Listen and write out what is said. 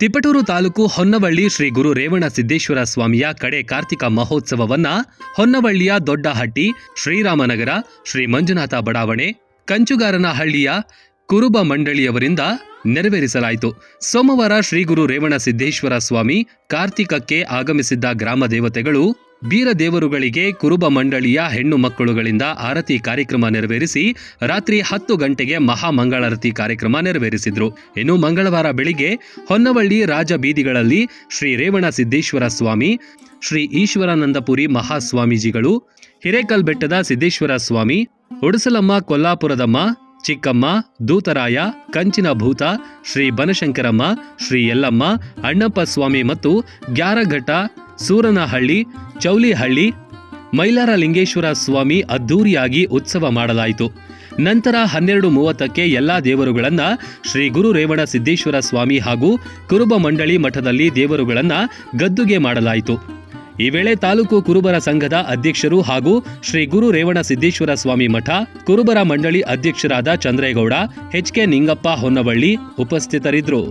ತಿಪಟೂರು ತಾಲೂಕು ಹೊನ್ನವಳ್ಳಿ ಶ್ರೀ ಗುರು ರೇವಣ ಸಿದ್ದೇಶ್ವರ ಸ್ವಾಮಿಯ ಕಡೆ ಕಾರ್ತಿಕ ಮಹೋತ್ಸವವನ್ನ ಹೊನ್ನವಳ್ಳಿಯ ದೊಡ್ಡಹಟ್ಟಿ, ಶ್ರೀರಾಮನಗರ, ಶ್ರೀ ಮಂಜುನಾಥ ಬಡಾವಣೆ, ಕಂಚುಗಾರನಹಳ್ಳಿಯ ಕುರುಬ ಮಂಡಳಿಯವರಿಂದ ನೆರವೇರಿಸಲಾಯಿತು. ಸೋಮವಾರ ಶ್ರೀ ಗುರು ರೇವಣ ಸಿದ್ದೇಶ್ವರ ಸ್ವಾಮಿ ಕಾರ್ತಿಕಕ್ಕೆ ಆಗಮಿಸಿದ್ದ ಗ್ರಾಮ ದೇವತೆಗಳು ಬೀರ ದೇವರುಗಳಿಗೆ ಕುರುಬ ಮಂಡಳಿಯ ಹೆಣ್ಣು ಮಕ್ಕಳುಗಳಿಂದ ಆರತಿ ಕಾರ್ಯಕ್ರಮ ನೆರವೇರಿಸಿ ರಾತ್ರಿ ಹತ್ತು ಗಂಟೆಗೆ ಮಹಾಮಂಗಳಾರತಿ ಕಾರ್ಯಕ್ರಮ ನೆರವೇರಿಸಿದ್ರು. ಇನ್ನು ಮಂಗಳವಾರ ಬೆಳಿಗ್ಗೆ ಹೊನ್ನವಳ್ಳಿ ರಾಜ ಬೀದಿಗಳಲ್ಲಿ ಶ್ರೀ ರೇವಣ ಸಿದ್ದೇಶ್ವರ ಸ್ವಾಮಿ, ಶ್ರೀ ಈಶ್ವರಾನಂದಪುರಿ ಮಹಾಸ್ವಾಮೀಜಿಗಳು ಹಿರೇಕಲ್ ಬೆಟ್ಟದ ಸಿದ್ದೇಶ್ವರ ಸ್ವಾಮಿ ಉಡಸಲಮ್ಮ ಕೊಲ್ಲಾಪುರದಮ್ಮ ಚಿಕ್ಕಮ್ಮ, ದೂತರಾಯ, ಕಂಚಿನ ಭೂತ, ಶ್ರೀ ಬನಶಂಕರಮ್ಮ, ಶ್ರೀ ಯಲ್ಲಮ್ಮ ಅಣ್ಣಪ್ಪ ಸ್ವಾಮಿ ಮತ್ತು ಗ್ಯಾರಘಟ್ಟ, ಸೂರನಹಳ್ಳಿ, ಚೌಲಿಹಳ್ಳಿ ಮೈಲಾರ ಲಿಂಗೇಶ್ವರ ಸ್ವಾಮಿ ಅದ್ದೂರಿಯಾಗಿ ಉತ್ಸವ ಮಾಡಲಾಯಿತು. ನಂತರ ಹನ್ನೆರಡು ಮೂವತ್ತಕ್ಕೆ ಎಲ್ಲಾ ದೇವರುಗಳನ್ನ ಶ್ರೀ ಗುರು ರೇವಣ ಸಿದ್ದೇಶ್ವರ ಸ್ವಾಮಿ ಹಾಗೂ ಕುರುಬ ಮಂಡಳಿ ಮಠದಲ್ಲಿ ದೇವರುಗಳನ್ನ ಗದ್ದುಗೆ ಮಾಡಲಾಯಿತು. ಈ ವೇಳೆ ತಾಲೂಕು ಕುರುಬರ ಸಂಘದ ಅಧ್ಯಕ್ಷರು ಹಾಗೂ ಶ್ರೀ ಗುರು ರೇವಣ ಸಿದ್ದೇಶ್ವರ ಸ್ವಾಮಿ ಮಠ, ಕುರುಬರ ಮಂಡಳಿ ಅಧ್ಯಕ್ಷರಾದ ಚಂದ್ರೇಗೌಡ, ಎಚ್ ಕೆ ನಿಂಗಪ್ಪ ಹೊನ್ನವಳ್ಳಿ ಉಪಸ್ಥಿತರಿದ್ದರು.